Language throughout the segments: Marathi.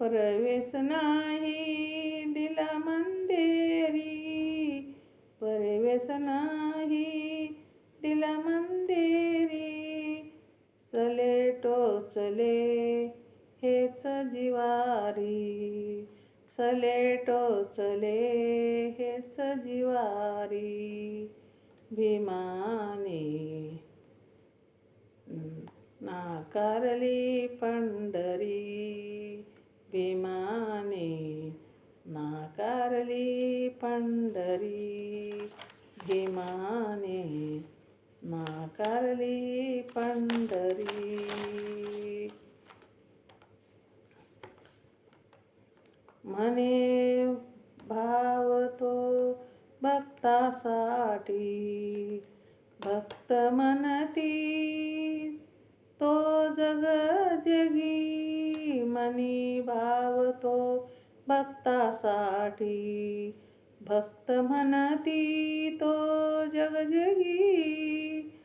परवेश नाही दिला मंदेरी. परवेश नाही दिला मंदेरी. चले टोचले हेच जिवारी. चले टोचले हेच जिवारी. भीमाने नाकारली पंढरी. नाकारली पंढरी. म्हणे भाव तो भक्तासाठी. भक्त म्हणती तो जग जगी. मनी भाव तो भक्तासाठी. भक्त म्हणती तो जगजगी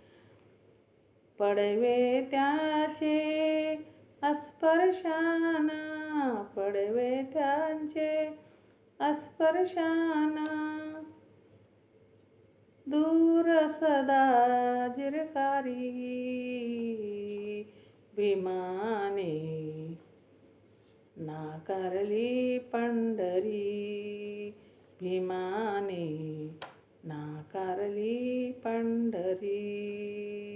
पडवे त्याचे अस्पर्शाना पडवे त्यांचे अस्पर्शाना. दूर सदा जिरकारी भीमाने नाकारली पंढरी. भीमाने नाकारली पंढरी.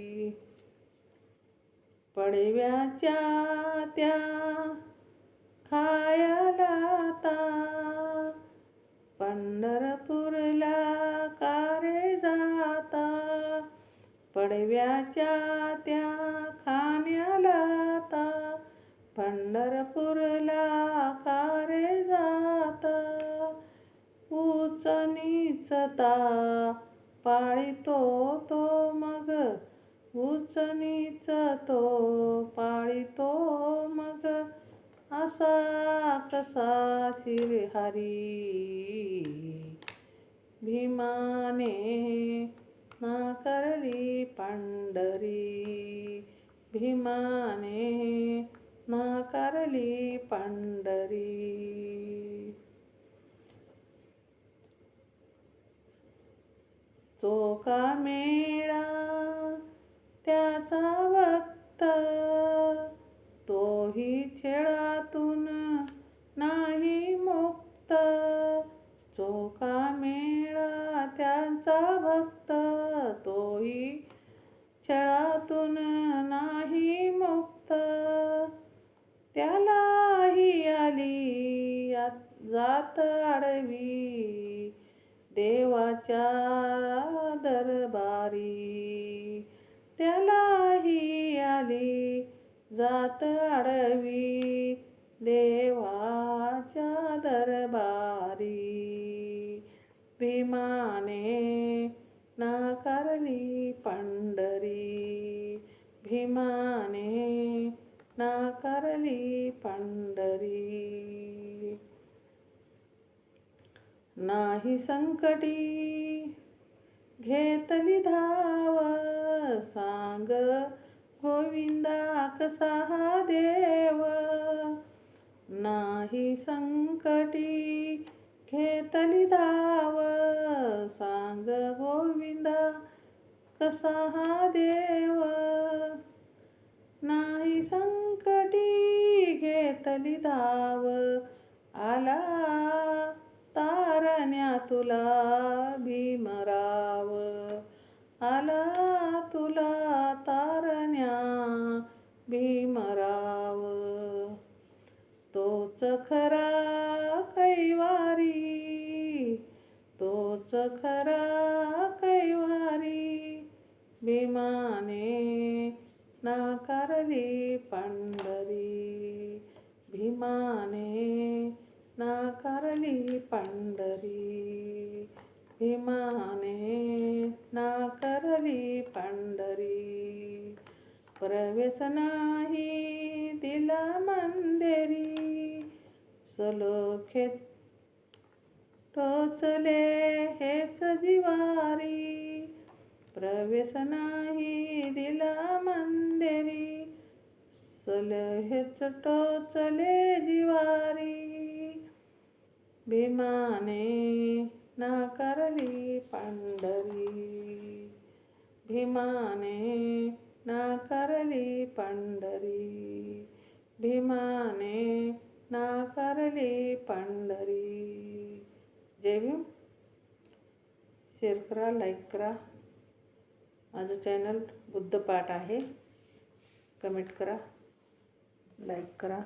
पडव्याच्या त्या खायला ता पंढरपूरला कारे जाता. पडव्याच्या त्या खाण्याला ता पंढरपूरला कारे जाता. उच निचता पाळीतो तो मा उचनीचा तो पाळीतो मग असा कसा शिरहारी भीमाने नाकारली पांढरी. भीमाने नाकारली पांढरी. चोका मेळा त्याचा भक्त तोही छेळातून नाही मुक्त. चोका मेळा त्यांचा भक्त. तोही छळातून नाही मुक्त. त्यालाही आली जात आडवी. देवाच्या जात आडवी देवाच्या दरबारी. भीमाने नाकारली पंढरी. भीमाने नाकारली पंढरी. नाही संकटी घेतली धाव सांग गोविंदा कसा हा देव नाही संकटी घेतली धाव सांग गोविंदा कसा हा देव? नाही संकटी घेतली धाव आला तारण्या तुला भीमराव. आला तोच खरा कैवारी भीमाने नाकारली पंढरी. भीमाने नाकारली पंढरी. भीमाने नाकारली पंढरी. प्रवेश नाही दिला मंदेरी. सलोखेत टोचले हेच जिवारी. प्रवेश नाही दिला मंदेरी. सल हेच टोचले जिवारी. भीमाने नाकारली पांढरी. भीमाने नाकारली पांढरी. भीमाने नाकारली पांढरी. जय भीम. शेअर करा लाईक करा. माझं चॅनल बुद्धपाठ आहे. कमेंट करा लाईक करा.